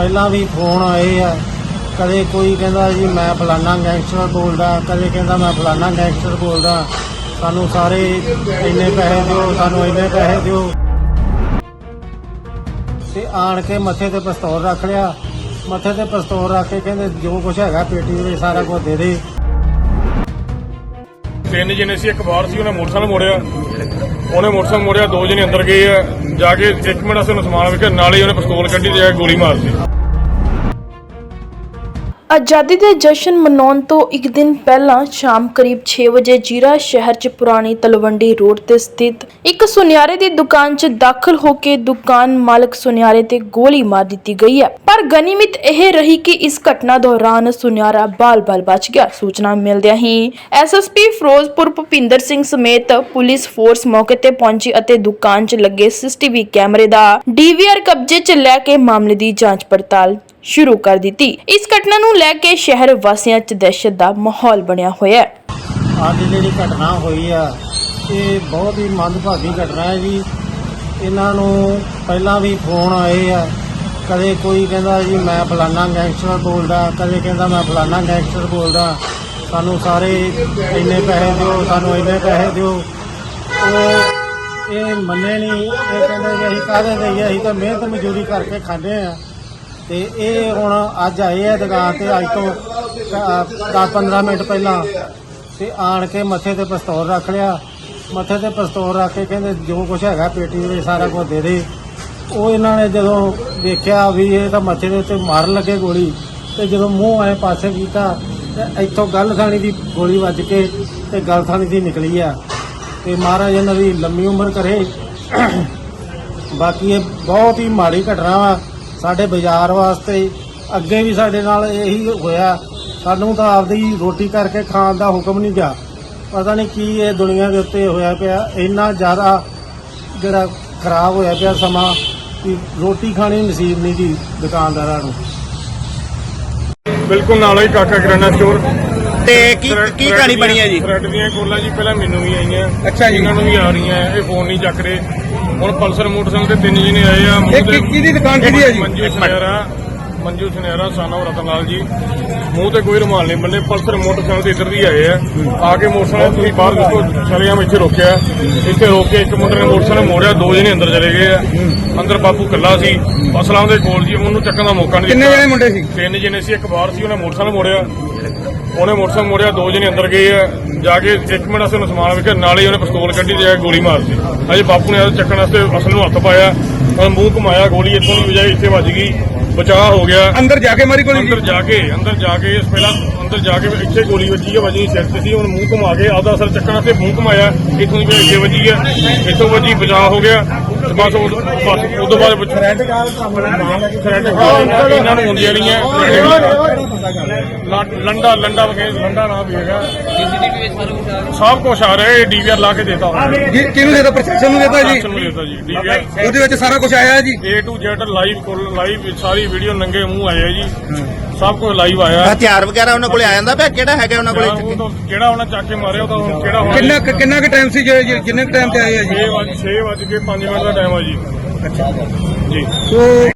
ਪਹਿਲਾਂ ਵੀ ਫੋਨ ਆਏ ਆ। ਕਦੇ ਕੋਈ ਕਹਿੰਦਾ ਜੀ, ਮੈਂ ਫਲਾਨਾ ਗੈਂਗਸਟਰ ਬੋਲਦਾ, ਕਦੇ ਕਹਿੰਦਾ ਮੈਂ ਫਲਾਨਾ ਗੈਂਗਸਟਰ ਬੋਲਦਾ। ਸਾਨੂੰ ਸਾਰੇ ਇੰਨੇ ਪੈਸੇ ਦਿਓ, ਸਾਨੂੰ ਇੰਨੇ ਪੈਸੇ ਦਿਓ। ਤੇ ਆਣ ਕੇ ਮੱਥੇ ਤੇ ਪਿਸਤੌਲ ਰੱਖ ਲਿਆ। ਮੱਥੇ ਤੇ ਪਿਸਤੌਲ ਰੱਖ ਕੇ ਕਹਿੰਦੇ, ਜੋ ਕੁਝ ਹੈਗਾ ਪੇਟੀ ਦੇ ਵਿੱਚ ਸਾਰਾ ਕੁਝ ਦੇ ਦੇ। ਤਿੰਨ ਜਣੇ ਸੀ, ਇੱਕ ਬਾਹਰ ਸੀ, ਉਹਨੇ ਮੋਟਰਸਾਈਕਲ ਮੋੜਿਆ। ਉਹਨੇ ਮੋਟਰਸਾਈਕਲ ਮੋੜਿਆ, ਦੋ ਜਣੇ ਅੰਦਰ ਗਏ ਆ। ਜਾ ਕੇ ਇੱਕ ਮਿੰਟ ਅਸੀਂ ਉਹਨੂੰ ਸਮਾਨ ਵੇਖਿਆ, ਨਾਲ ਹੀ ਉਹਨੇ ਪਿਸਤੌਲ ਕੱਢੀ ਤੇ ਆ ਕੇ ਗੋਲੀ ਮਾਰਤੀ। ਆਜ਼ਾਦੀ ਦੇ ਜਸ਼ਨ ਮਨਾਉਣ ਤੋਂ ਇੱਕ ਦਿਨ ਪਹਿਲਾਂ ਸ਼ਾਮ ਕਰੀਬ 6 ਵਜੇ ਜੀਰਾ ਸ਼ਹਿਰ 'ਚ ਪੁਰਾਣੀ ਤਲਵੰਡੀ ਰੋਡ ਤੇ ਸਥਿਤ ਇੱਕ ਸੁਨਿਆਰੇ ਦੀ ਦੁਕਾਨ 'ਚ ਦਾਖਲ ਹੋ ਕੇ ਦੁਕਾਨ ਮਾਲਕ ਸੁਨਿਆਰੇ ਤੇ ਗੋਲੀ ਮਾਰ ਦਿੱਤੀ ਗਈ ਹੈ। ਪਰ ਗਨੀਮਤ ਇਹ ਰਹੀ ਕਿ ਇਸ ਘਟਨਾ ਦੌਰਾਨ ਸੁਨਿਆਰਾ ਬਾਲ-ਬਾਲ ਬਚ ਗਿਆ। ਸੂਚਨਾ ਮਿਲਦਿਆਂ ਹੀ ਐਸਐਸਪੀ ਫਿਰੋਜ਼ਪੁਰ ਭੁਪਿੰਦਰ ਸਿੰਘ ਸਮੇਤ ਪੁਲਿਸ ਫੋਰਸ ਮੌਕੇ ਤੇ ਪਹੁੰਚੀ ਅਤੇ ਦੁਕਾਨ 'ਚ ਲੱਗੇ ਸੀਸੀਟੀਵੀ ਕੈਮਰੇ ਦਾ ਡੀਵੀਆਰ ਕਬਜ਼ੇ 'ਚ ਲੈ ਕੇ ਮਾਮਲੇ ਦੀ ਜਾਂਚ ਪੜਤਾਲ ਸ਼ੁਰੂ ਕਰ ਦਿੱਤੀ। ਇਸ ਘਟਨਾ ਨੂੰ ਲੈ ਕੇ ਸ਼ਹਿਰ ਵਾਸੀਆਂ 'ਚ ਦਹਿਸ਼ਤ ਦਾ ਮਾਹੌਲ ਬਣਿਆ ਹੋਇਆ ਹੈ। ਅੱਜ ਜਿਹੜੀ ਘਟਨਾ ਹੋਈ ਆ, ਇਹ ਬਹੁਤ ਹੀ ਮੰਦਭਾਗੀ ਘਟਨਾ ਹੈ ਜੀ। ਇਹਨਾਂ ਨੂੰ ਪਹਿਲਾਂ ਵੀ ਫੋਨ ਆਏ ਆ। ਕਦੇ ਕੋਈ ਕਹਿੰਦਾ ਜੀ, ਮੈਂ ਫਲਾਨਾ ਗੈਂਗਸਟਰ ਬੋਲਦਾ। ਕਦੇ ਕਹਿੰਦਾ, ਮੈਂ ਫਲਾਨਾ ਗੈਂਗਸਟਰ ਬੋਲਦਾ। ਸਾਨੂੰ ਸਾਰੇ ਇੰਨੇ ਪੈਸੇ ਦਿਓ, ਸਾਨੂੰ ਇੰਨੇ ਪੈਸੇ ਦਿਓ। ਉਹ ਇਹ ਮੰਨੇ ਨਹੀਂ ਇਹ ਕਹਿੰਦੇ ਜੀ, ਅਸੀਂ ਕਾਹਦੇ ਦੇਈਏ? ਅਸੀਂ ਤਾਂ ਮਿਹਨਤ ਮਜ਼ਦੂਰੀ ਕਰਕੇ ਖਾਂਦੇ ਆ। ਤੇ ਇਹ ਹੁਣ ਅੱਜ ਆਏ ਆ ਦੁਕਾਨ ਤੇ, ਅੱਜ ਤੋਂ 10-15 ਮਿੰਟ ਪਹਿਲਾਂ। ਤੇ ਆਣ ਕੇ ਮੱਥੇ ਤੇ ਪਿਸਤੌਲ ਰੱਖ ਲਿਆ। ਮੱਥੇ ਤੇ ਪਿਸਤੌਲ ਰੱਖ ਕੇ ਕਹਿੰਦੇ, ਜੋ ਕੁਝ ਹੈਗਾ ਪੇਟੀ ਦੇ ਵਿੱਚ ਸਾਰਾ ਕੁਝ ਦੇ ਦੇ। ਉਹ ਇਹਨਾਂ ਨੇ ਜਦੋਂ ਦੇਖਿਆ ਵੀ ਇਹ ਤਾਂ ਮੱਥੇ ਦੇ ਉੱਤੇ ਮਾਰਨ ਲੱਗੇ ਗੋਲੀ, ਤੇ ਜਦੋਂ ਮੂੰਹ ਐ ਪਾਸੇ ਕੀਤਾ, ਤੇ ਇੱਥੋਂ ਗੱਲ ਥਾਣੀ ਦੀ ਗੋਲੀ ਵੱਜ ਕੇ ਤੇ ਗਲ ਥਾਣੀ ਦੀ ਨਿਕਲੀ ਆ। ਤੇ ਮਹਾਰਾਜ ਇਹਨਾਂ ਦੀ ਲੰਮੀ ਉਮਰ ਕਰੇ। ਬਾਕੀ ਇਹ ਬਹੁਤ ਹੀ ਮਾੜੀ ਘਟਨਾ ਵਾ। ਸਾਡੇ ਬਾਜ਼ਾਰ ਵਾਸਤੇ ਅੱਗੇ ਵੀ ਸਾਡੇ ਨਾਲ ਇਹੀ ਹੋਇਆ। ਸਾਨੂੰ ਤਾਂ ਆਪਦੀ ਰੋਟੀ ਕਰਕੇ ਖਾਣ ਦਾ ਹੁਕਮ ਨਹੀਂ ਗਿਆ। ਪਤਾ ਨਹੀਂ ਕੀ ਇਹ ਦੁਨੀਆ ਦੇ ਉੱਤੇ ਹੋਇਆ ਪਿਆ। ਇੰਨਾ ਜ਼ਿਆਦਾ ਜਿਹੜਾ ਖਰਾਬ ਹੋਇਆ ਪਿਆ ਸਮਾਂ ਕਿ ਰੋਟੀ ਖਾਣੀ ਨਸੀਬ ਨਹੀਂ ਦੀ ਦੁਕਾਨਦਾਰਾਂ ਨੂੰ। ਬਿਲਕੁਲ ਨਾਲ ਹੀ ਕਾਕਾ ਕਿਰਾਣਾ ਸਟੋਰ ਤੇ ਕੀ ਕੀ ਕਹਾਣੀ ਬਣੀ ਹੈ ਜੀ? ਥ੍ਰੈਡ ਦੀਆਂ ਕੋਲਾਂ ਜੀ ਪਹਿਲਾਂ ਮੈਨੂੰ ਵੀ ਆਈਆਂ। ਅੱਛਾ ਜੀ। ਇਹਨਾਂ ਨੂੰ ਵੀ ਆ ਰਹੀਆਂ ਇਹ ਫੋਨ ਨਹੀਂ ਚੱਕ ਰਹੇ। ਹੁਣ ਪਲਸਰ ਮੋਟਰਸਾਈਕਲ ਤੇ ਤਿੰਨ ਜਣੇ ਆਏ ਆ ਮੂੰਹ ਇਹ ਤੇ- ਕਿ- ਕਿਹਦੀ ਦੁਕਾਨ ਕਿਹਦੀ ਹੈ ਜੀ? ਮੰਜੂ। ਸੁਨਿਆਰਾ ਮੰਜੂ ਸੁਨਿਆਰਾ ਸਾਨੋ ਰਤਨਲਾਲ ਜੀ। ਮੂੰਹ ਤੇ ਕੋਈ ਰੁਮਾਲ ਨਹੀਂ ਬੰਨੇ ਪਲਸਰ ਮੋਟਰਸਾਈਕਲ ਤੇ ਇੱਧਰ ਦੀ ਆਏ ਆ। ਆ ਕੇ ਮੋਟਰਸਾਈਕਲ ਤੁਸੀਂ ਬਾਹਰ ਦੇਖੋ ਸ਼ਰੇਆਮ ਇੱਥੇ ਰੋਕਿਆ। ਇੱਥੇ ਰੋਕ ਕੇ ਇੱਕ ਮੁੰਡੇ ਨੇ ਮੋਟਰਸਾਈਕਲ ਮੋੜਿਆ ਦੋ ਜਣੇ ਅੰਦਰ ਚਲੇ ਗਏ ਆ। ਅੰਦਰ ਬਾਪੂ ਕੱਲਾ ਸੀ। ਅਸਲਾਂ ਦੇ ਕੋਲ ਜੀ ਉਹਨੂੰ ਚੱਕਣ ਦਾ ਮੌਕਾ ਨਹੀਂ ਕਿੰਨੇ ਦਿੱਤਾ। ਜਣੇ ਮੁੰਡੇ ਸੀ? ਤਿੰਨ ਜਣੇ ਸੀ ਇੱਕ ਬਾਹਰ ਸੀ ਉਹਨੇ ਮੋਟਰਸਾਈਕਲ ਮੋੜਿਆ। ਉਹਨੇ ਮੋਟਰਸਾਈਕਲ ਮੋੜਿਆ ਦੋ ਜਣੇ ਅੰਦਰ ਗਏ ਆ। ਜਾ ਕੇ ਇੱਕ ਮਿੰਟ ਅਸੀਂ ਉਹਨੂੰ ਸਮਾਨ ਵੇਖਿਆ ਨਾਲੇ ਹੀ ਉਹਨੇ ਪਿਸਤੌਲ ਕੱਢੀ ਤੇ ਆ ਗੋਲੀ ਮਾਰਤੀ। ਅਜੇ ਬਾਪੂ ਨੇ ਚੱਕਣ ਵਾਸਤੇ ਅਸਲ ਨੂੰ ਹੱਥ ਪਾਇਆ ਉਹ ਮੂੰਹ ਘੁਮਾਇਆ ਗੋਲੀ ਇੱਥੋਂ ਦੀ ਵਜਾਈ ਇੱਥੇ ਵੱਜ ਗਈ ਬਚਾਅ ਹੋ ਗਿਆ। ਅੰਦਰ ਜਾ ਕੇ ਮਾਰੀ ਗੋਲੀ ਅੰਦਰ ਜਾ ਕੇ ਅੰਦਰ ਜਾ ਕੇ ਇਸ ਪਹਿਲਾਂ ਅੰਦਰ ਜਾ ਕੇ ਇੱਥੇ ਗੋਲੀ ਵੱਜੀ ਹੈ ਵੱਜੀ ਸਿਰ ਤੇ ਸੀ ਹੁਣ ਮੂੰਹ ਘੁਮਾ ਕੇ ਆਪਦਾ ਅਸਲ ਚੱਕਣ ਵਾਸਤੇ ਮੂੰਹ ਘੁਮਾਇਆ ਇੱਥੋਂ ਦੀ ਅੱਗੇ ਵੱਜੀ ਹੈ ਇੱਥੋਂ ਵੱਜੀ ਬਚਾਅ ਹੋ ਗਿਆ। ਤੇ ਬਸ ਉਹ ਬਸ ਉਹ ਤੋਂ ਬਾਅਦ ਥ੍ਰੈਡ ਥ੍ਰੈਡ ਇਹਨਾਂ ਨੂੰ ਹੁੰਦੀਆਂ ਨਹੀਂ ਹੈ। ਲੰਡਾ ਲੰਡਾ ਵਗੇ ਲੰਡਾ ਨਾਮ ਵੀ ਹੈਗਾ। ਸਭ ਕੁਝ ਆ ਰਿਹਾ ਇਹ ਡੀਵੀਆਰ ਲਾ ਕੇ ਦੇਤਾ ਜੀ ਕਿਹਨੂੰ ਦੇਤਾ? ਪ੍ਰਸ਼ਾਸਨ ਨੂੰ ਦੇਤਾ ਜੀ? ਨੂੰ ਦੇਤਾ ਜੀ ਡੀਵੀਆਰ। ਉਹਦੇ ਵਿੱਚ ਸਾਰਾ ਕੁਝ ਆਇਆ ਜੀ? A to Z ਲਾਈਵ ਕੋਲ ਲਾਈਵ ਸਾਰੀ ਵੀਡੀਓ ਨੰਗੇ ਮੂੰਹ ਆਇਆ ਜੀ। ਸਭ ਕੁਝ ਲਾਈਵ ਆਇਆ। ਹਥਿਆਰ ਵਗੈਰਾ ਉਹਨਾਂ ਕੋਲੇ ਆ ਜਾਂਦਾ ਪਿਆ? ਕਿਹੜਾ ਹੈਗਾ ਉਹਨਾਂ ਉਹ ਕੋਲੇ ਤਾਂ ਕਿਹੜਾ ਉਹਨਾਂ ਚੱਕ ਕੇ ਮਾਰਿਆ ਉਹ ਤਾਂ ਹੁਣ ਕਿਹੜਾ ਹੋਣਾ? ਕਿੰਨਾ ਕੁ- ਕਿੰਨਾ ਕੁ ਟਾਈਮ ਸੀ ਜੇ- ਜੇ- ਜਿੰਨੇ ਕੁ ਟਾਈਮ ਤੇ ਆਏ ਆ ਜੀ? 6 ਵਜੇ 6 ਵਜੇ ਕੇ 5 ਮਿੰਟ ਦਾ ਟਾਈਮ ਆ ਜੀ। ਅੱਛਾ। ਜੀ। ਸੋ